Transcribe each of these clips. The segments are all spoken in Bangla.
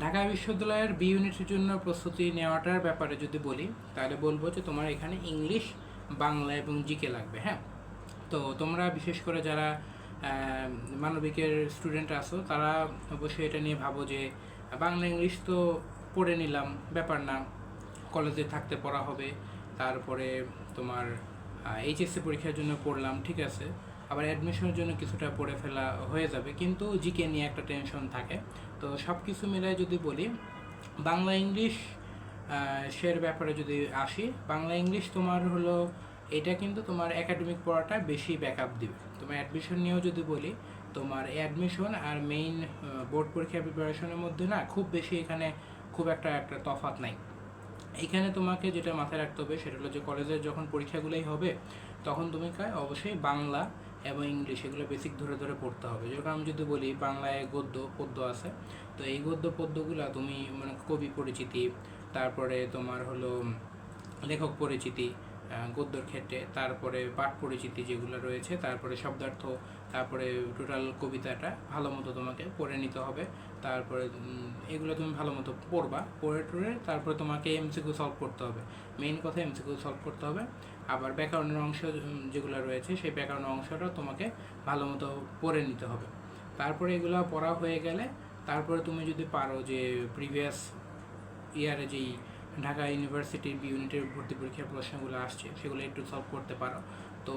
ঢাকা বিশ্ববিদ্যালয়ের বি ইউনিটের জন্য প্রস্তুতি নেওয়াটার ব্যাপারে যদি বলি, তাহলে বলব যে তোমার এখানে ইংলিশ বাংলা এবং জিকে লাগবে হ্যাঁ? তো তোমরা বিশেষ করে যারা মানবিকের স্টুডেন্ট আছো, তারা অবশ্যই এটা নিয়ে ভাবো যে বাংলা ইংলিশ তো পড়ে নিলাম, ব্যাপার না। কলেজে থাকতে পড়া হবে, তারপরে তোমার এইচএসসি পরীক্ষার জন্য পড়লাম, ঠিক আছে? আবার অ্যাডমিশনের জন্য কিছুটা পড়ে ফেলা হয়ে যাবে। কিন্তু জিকে নিয়ে একটা টেনশন থাকে। তো সব কিছু মিলায় যদি বলি, বাংলা ইংলিশ সের ব্যাপারে যদি আসি, বাংলা ইংলিশ তোমার হলো, এটা কিন্তু তোমার একাডেমিক পড়াটা বেশি ব্যাকআপ দিবে। তোমার অ্যাডমিশন নিয়েও যদি বলি, তোমার অ্যাডমিশন আর মেইন বোর্ড পরীক্ষা প্রিপারেশনের মধ্যে না খুব বেশি এখানে খুব একটা একটা তফাৎ নাই। এখানে তোমাকে যেটা মাথায় রাখতে হবে সেটা হলো যে কলেজের যখন পরীক্ষাগুলোই হবে, তখন তুমি অবশ্যই বাংলা এবং ইংলিশ, এগুলো বেসিক ধরে ধরে পড়তে হবে। যেরকম আমি যদি বলি, বাংলায় গদ্য, পদ্য আছে। তো এই গদ্য, পদ্যগুলো তুমি মানে কবি পরিচিতি, তারপরে তোমার হলো লেখক পরিচিতি গদ্যর ক্ষেত্রে, তারপরে পাঠ পরিচিতি যেগুলো রয়েছে, তারপরে শব্দার্থ, তারপরে টোটাল কবিতাটা ভালো মতো তোমাকে পড়ে নিতে হবে। তারপরে এগুলো তুমি ভালো মতো পড়বা, পড়ে টড়ে তারপরে তোমাকে এমসিকিউ সলভ করতে হবে। মেইন কথা এমসিকিউ সলভ করতে হবে। আবার ব্যাকরণের অংশ যেগুলো রয়েছে, সেই ব্যাকরণের অংশটা তোমাকে ভালো মতো পড়ে নিতে হবে। তারপরে এগুলো পড়া হয়ে গেলে, তারপরে তুমি যদি পারো যে প্রিভিয়াস ইয়ারে যেই ঢাকা ইউনিভার্সিটির ইউনিটের ভর্তি পরীক্ষার প্রশ্নগুলো আসছে, সেগুলো একটু সলভ করতে পারো। তো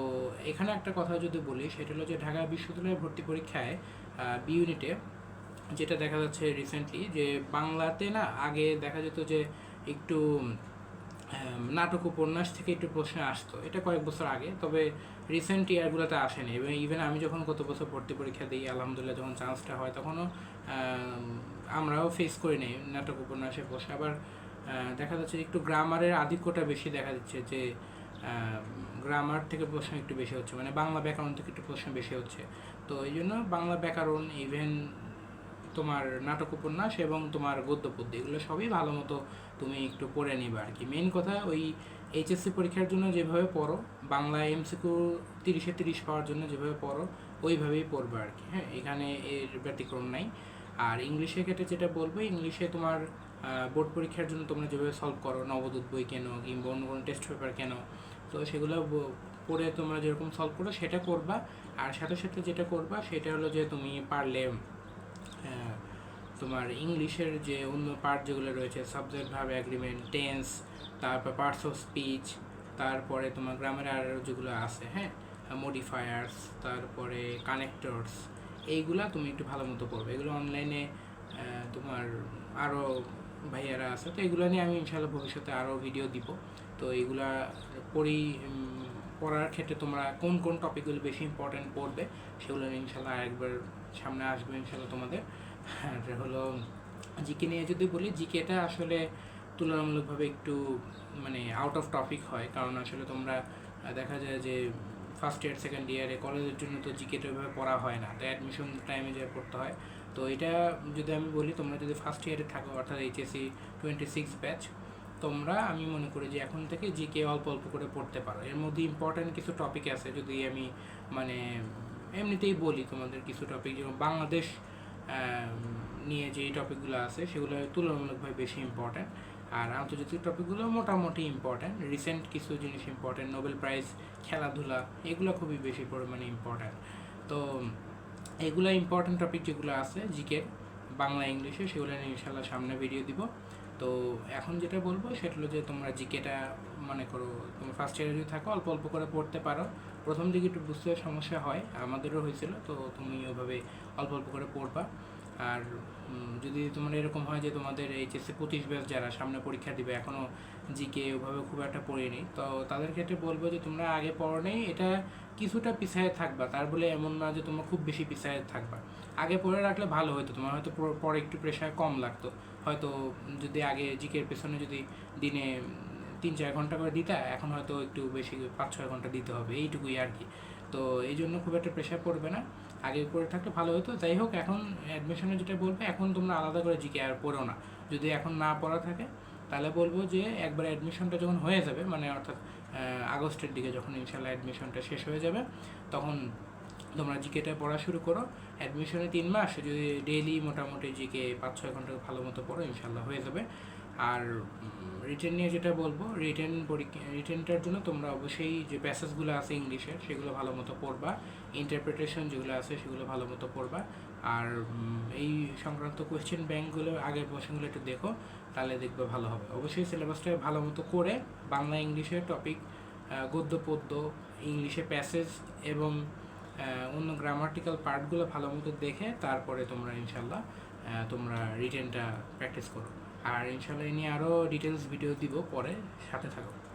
এখানে একটা কথা যদি বলি, সেটা হলো যে ঢাকা বিশ্ববিদ্যালয়ের ভর্তি পরীক্ষায় বি ইউনিটে যেটা দেখা যাচ্ছে রিসেন্টলি যে বাংলাতে না আগে দেখা যেত যে একটু নাটক উপন্যাস থেকে একটু প্রশ্ন আসতো। এটা কয়েক বছর আগে, তবে রিসেন্ট ইয়ারগুলোতে আসেনি। এবং ইভেন আমি যখন গত বছর ভর্তি পরীক্ষা দিই, আলহামদুলিল্লাহ যখন চান্সটা হয়, তখনও আমরাও ফেস করি নি নাটক উপন্যাসের প্রশ্ন। আবার দেখা যাচ্ছে একটু গ্রামারের আধিক্যটা বেশি দেখা যাচ্ছে যে গ্রামার থেকে প্রশ্ন একটু বেশি হচ্ছে মানে বাংলা ব্যাকরণ থেকে একটু প্রশ্ন বেশি হচ্ছে। তো এই জন্য বাংলা ব্যাকরণ ইভেন তোমার নাটক উপন্যাস এবং তোমার গদ্য পদ্য এগুলো সবই ভালো মতো তুমি একটু পড়ে নিবে আর কি। মেন কথা ওই এইচএসসি পরীক্ষার জন্য যেভাবে পড়ো, বাংলা এমসিকিউ তিরিশে তিরিশ পাওয়ার জন্য যেভাবে পড়ো, ওইভাবেই পড়বে আর কি। হ্যাঁ এখানে এর ব্যতিক্রম নাই। আর ইংলিশের ক্ষেত্রে যেটা বলব ইংলিশে তোমার বোর্ড পরীক্ষার জন্য তোমরা যেভাবে সলভ করো, নবদূত বই কেন কিংবা অন্য কোনো টেস্ট পেপার কেন, তো সেগুলো পড়ে তোমরা যেরকম সলভ করো সেটা করবা। আর সাথে সাথে যেটা করবা সেটা হলো যে তুমি পারলে তোমার ইংলিশের যে অন্য পার্ট যেগুলো রয়েছে সাবজেক্ট ভাব অ্যাগ্রিমেন্ট টেন্স তারপর পার্টস অফ স্পিচ তারপরে তোমার গ্রামের আর যেগুলো আছে হ্যাঁ? মডিফায়ার্স তারপরে কানেক্টরস এইগুলা তুমি একটু ভালো মতো করবে এগুলো অনলাইনে তোমার আরও ভাইয়ারা আছে, তো এগুলো নিয়ে আমি ইনশাল্লাহ ভবিষ্যতে আরও ভিডিও দিব। তো এগুলা পড়ি পড়ার ক্ষেত্রে তোমরা কোন কোন টপিকগুলো বেশি ইম্পর্ট্যান্ট পড়বে, সেগুলো নিয়ে ইনশাল্লাহ আরেকবার সামনে আসবে ইনশাল্লাহ তোমাদের। আর হলো জিকে নিয়ে যদি বলি, জিকেটা আসলে তুলনামূলকভাবে একটু মানে আউট অফ টপিক হয়, কারণ আসলে তোমরা দেখা যায় যে ফার্স্ট ইয়ার সেকেন্ড ইয়ারে কলেজের জন্য তো জিকেটা ওইভাবে পড়া হয় না। তো অ্যাডমিশন টাইমে যে পড়তে হয়। তো এটা যদি আমি বলি, তোমরা যদি ফার্স্ট ইয়ারে থাকো, অর্থাৎ এইচএসসি টোয়েন্টি সিক্স ব্যাচ তোমরা আমি মনে করি যে এখন থেকে জিকে অল্প অল্প করে পড়তে পারো। এর মধ্যে ইম্পর্ট্যান্ট কিছু টপিক আছে যদি আমি মানে এমনিতেই বলি তোমাদের কিছু টপিক যেমন বাংলাদেশ নিয়ে যে টপিকগুলো আছে, সেগুলো তুলনামূলকভাবে বেশি ইম্পর্ট্যান্ট আর আন্তর্জাতিক টপিকগুলো মোটামুটি ইম্পর্ট্যান্ট রিসেন্ট কিছু জিনিস ইম্পর্ট্যান্ট নোবেল প্রাইজ খেলাধুলা, এগুলো খুবই বেশি পরিমাণে ইম্পর্ট্যান্ট তো এগুলো ইম্পর্ট্যান্ট টপিক যেগুলো আছে জিকে বাংলা ইংলিশে সেগুলো নিয়ে ইনশাল্লাহ সামনে ভিডিও দিব। তো এখন যেটা বলব, সেটা হলো যে তোমরা জিকেটা মনে করো তুমি ফার্স্ট ইয়ারে যদি থাকো, অল্প অল্প করে পড়তে পারো। প্রথম দিকে একটু বুঝতে সমস্যা হয়, আমাদেরও হয়েছিল, তো তুমি ওইভাবে অল্প অল্প করে পড়বা। আর যদি তোমার এরকম হয় যে তোমাদের এইচএসসি পঁচিশ ব্যাচ যারা সামনে পরীক্ষা দিবে এখনও জিকে ওভাবে খুব একটা পড়েনি, তো তাদের ক্ষেত্রে বলব যে তোমরা আগে পড়ো নেই, এটা কিছুটা পিছায় থাকবা। তার বলে এমন না যে তোমরা খুব বেশি পিছায় থাকবা। আগে পড়ে রাখলে ভালো হতো তোমার হয়তো পরে একটু প্রেশার কম লাগতো। হয়তো যদি আগে জিকের পেছনে যদি দিনে তিন চার ঘণ্টা করে দিতা, এখন হয়তো একটু বেশি পাঁচ ছয় ঘণ্টা দিতে হবে, এইটুকুই আর কি। তো এই জন্য খুব একটা প্রেশার পড়বে না। আগে করে থাকলে ভালো হতো। যাই হোক, এখন অ্যাডমিশনে যেটা বলবে, এখন তোমরা আলাদা করে জিকে আর পড়ো না। যদি এখন না পড়া থাকে, তাহলে বলব যে একবার অ্যাডমিশনটা যখন হয়ে যাবে মানে অর্থাৎ আগস্টের দিকে যখন ইনশাল্লাহ অ্যাডমিশনটা শেষ হয়ে যাবে, তখন তোমরা জিকেটা পড়া শুরু করো। অ্যাডমিশনে তিন মাস, যদি ডেইলি মোটামুটি জিকে পাঁচ ছয় ঘণ্টা ভালো মতো পড়ো, ইনশাল্লাহ হয়ে যাবে। আর রিটেন নিয়ে যেটা বলব রিটেন পরীক্ষা রিটেনটার জন্য তোমরা অবশ্যই যে প্যাসেজগুলো আছে ইংলিশের সেগুলো ভালো মতো পড়বা। ইন্টারপ্রিটেশন যেগুলো আছে সেগুলো ভালো মতো পড়বা। আর এই সংক্রান্ত কোয়েশ্চেন ব্যাংকগুলো আগের কোয়েশ্চেনগুলো একটু দেখো তাহলে দেখবে ভালো হবে। অবশ্যই সিলেবাসটা ভালো মতো করে বাংলা ইংলিশের টপিক গদ্য পদ্য ইংলিশে প্যাসেজ এবং অন্য গ্রামাটিক্যাল পার্টগুলো ভালো মতো দেখে তারপরে তোমরা ইনশাল্লাহ তোমরা রিটেনটা প্র্যাকটিস করো। আর ইনশাল্লাহ এ নিয়ে আরও ডিটেলস ভিডিও দিব পরে সাথে থাকো